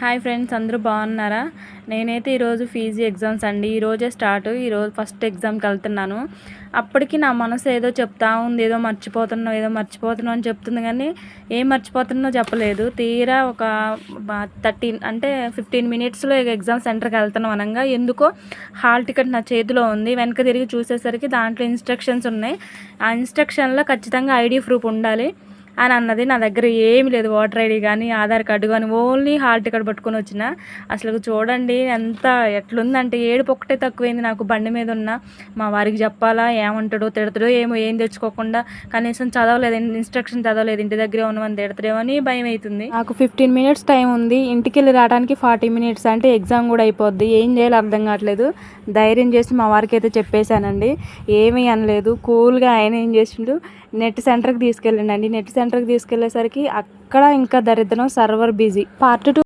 Hi friends అందరూ బాగున్నారా? నేనైతే ఈరోజు ఫీజీ ఎగ్జామ్స్ అండి. ఈరోజే స్టార్ట్. ఈరోజు ఫస్ట్ ఎగ్జామ్కి వెళ్తున్నాను. అప్పటికి నా మనసు ఏదో చెప్తా ఉంది. ఏదో మర్చిపోతున్నావు ఏదో మర్చిపోతున్నావు అని చెప్తుంది కానీ ఏం మర్చిపోతున్నావు చెప్పలేదు. తీరా ఒక థర్టీన్ అంటే ఫిఫ్టీన్ మినిట్స్లో ఎగ్జామ్ సెంటర్కి వెళ్తున్నాం అనగా. ఎందుకో హాల్ టికెట్ నా చేతిలో ఉంది. వెనక తిరిగి చూసేసరికి దాంట్లో ఇన్స్ట్రక్షన్స్ ఉన్నాయి. ఆ ఇన్స్ట్రక్షన్లో ఖచ్చితంగా ఐడి ప్రూఫ్ ఉండాలి. అని అన్నది నా దగ్గర ఏమి లేదు ఓటర్ ఐడి కానీ ఆధార్ కార్డు కానీ ఓన్లీ హాల్ టికెట్ పట్టుకొని వచ్చిన. అసలు చూడండి ఎంత ఎట్లుందంటే ఏడుపు ఒక్కటే తక్కువైంది నాకు బండి మీద ఉన్న. మా వారికి చెప్పాలా ఏమంటాడో తిడతాడో ఏమో ఏం తెచ్చుకోకుండా కనీసం చదవలేదు ఇన్స్ట్రక్షన్ చదవలేదు ఇంటి దగ్గరే ఉన్నవని తిడతాడేమో అని భయం అవుతుంది. నాకు ఫిఫ్టీన్ మినిట్స్ టైం ఉంది. ఇంటికి వెళ్ళి రావడానికి ఫార్టీ మినిట్స్ అంటే ఎగ్జామ్ కూడా అయిపోద్ది. ఏం చేయాలో అర్థం కావట్లేదు. ధైర్యం చేసి మా వారికి అయితే చెప్పేశానండి. ఏమీ అనలేదు. కూల్గా ఆయన ఏం చేసిండు? నెట్ సెంటర్కి తీసుకెళ్ళండి నెట్ సెంటర్కి తీసుకెళ్ళేసరికి అక్కడ ఇంకా దరిద్రం సర్వర్ బిజీ. Part two